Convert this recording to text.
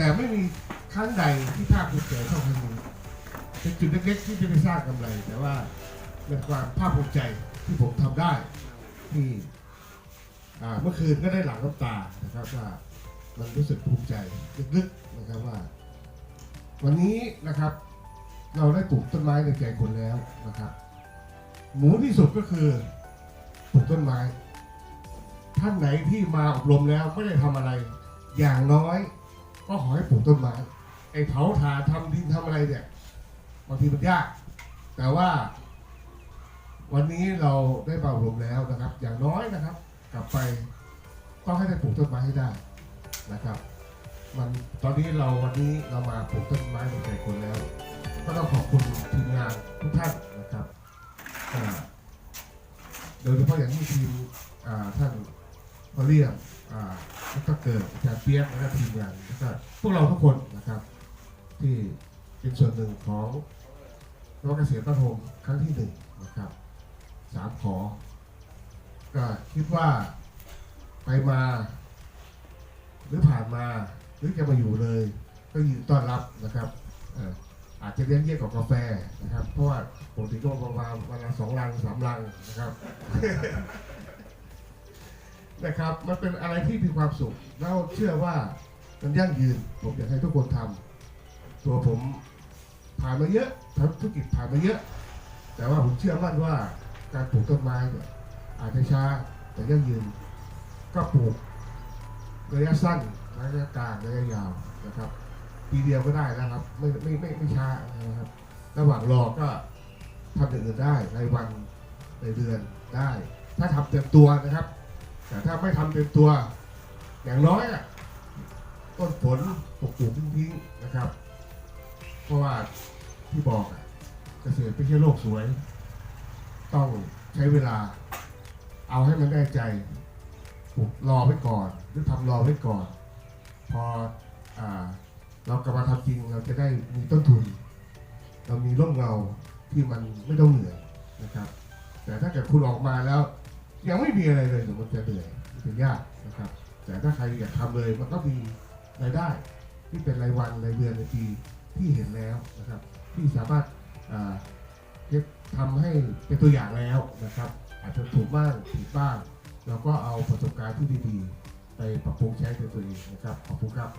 แต่ไม่มีครั้งใดที่ภาคภูมิใจเท่าครั้งนี้เป็นจุดเล็กๆที่จะไม่สร้างกำไร แต่ว่าเป็นความภาคภูมิใจที่ผมทำได้ที่อ่าเมื่อคืนก็ได้หลังน้ำตานะครับว่ามันรู้สึกภูมิใจลึกๆนะครับว่า วันนี้นะครับ เราได้ปลูกต้นไม้ในใจคนแล้วนะครับ หมูที่สุดก็คือปลูกต้นไม้ ท่านไหนที่มาอบรมแล้วไม่ได้ทำอะไร อย่างน้อย ก็ขอให้ปลูกต้นไม้ไอ้เผาถ่านทำดินทำอะไรเนี่ยบางทีมันยาก แต่ว่า วันนี้เราได้มาอบรมแล้วนะครับ อย่างน้อยนะครับ กลับไปต้องให้ได้ปลูกต้นไม้ให้ได้นะครับ มันตอนนี้เราวันนี้เรามาปลูกต้นไม้ในใจคนแล้ว ก็ต้องขอบคุณทีมงานทุกท่านนะครับโดยเฉพาะอย่างยิ่ทีมท่านพอเรียมอ่า แล้วก็เกิดอาจารย์เปียกและก็ทีมงานแล้วก็พวกเราทุกคนนะครับ ที่เป็นส่วนหนึ่งของนวัตเกษตรบ้านโฮมครั้งที่หนึ่งนะครับสามขอ ก็คิดว่าไปมา หรือผ่านมาหรือจะมาอยู่เลย ก็ยินต้อนรับนะครับอาจจะเลี้ยงเยอะกว่ากาแฟนะครับ เพราะว่าปกติก็ประมาณวันละสองลังสามลังนะครับ นะครับ มันเป็นอะไรที่มีความสุข แล้วเชื่อว่ามันยั่งยืน ผมอยากให้ทุกคนทำตัวผมผ่านมาเยอะทำธุรกิจผ่านมาเยอะ แต่ว่าผมเชื่อมั่นว่าการปลูกต้นไม้เนี่ยอาจจะช้าแต่ยั่งยืน ก็ปลูกระยะสั้นระยะกลางระยะยาวนะครับปีเดียวก็ได้นะครับ ไม่ไม่ไม่ไม่ช้านะครับ ระหว่างรอก็ทำอย่างอื่นได้ในวันในเดือนได้ ถ้าทำเต็มตัวนะครับ แต่ถ้าไม่ทำเต็มตัว อย่างน้อยต้นผลปกปลูกทิ้งๆนะครับ เพราะว่าที่บอกเกษตรไม่ใช่โลกสวย ต้องใช้เวลา เอาให้มันได้ใจปลูกรอไว้ก่อน หรือทำรอไว้ก่อน พออเรากลับมาทำจริงเราจะได้มีต้นทุน เรามีร่มเงาที่มันไม่ต้องเหนื่อยนะครับ แต่ถ้าเกิดคุณออกมาแล้ว ยังไม่มีอะไรเลยเดี๋ยวมันจะเหนื่อยมันจะยากนะครับ แต่ถ้าใครอยากทำเลยมันก็มีรายได้ ที่เป็นรายวันรายเดือนรายปีที่เห็นแล้วนะครับ ที่สามารถอ่าทำให้เป็นตัวอย่างแล้วนะครับ อาจจะถูกบ้างผิดบ้างเราก็เอาประสบการณ์ที่ดีๆ ไปปรับปรุงใช้ในตัวเองนะครับขอบคุณครับ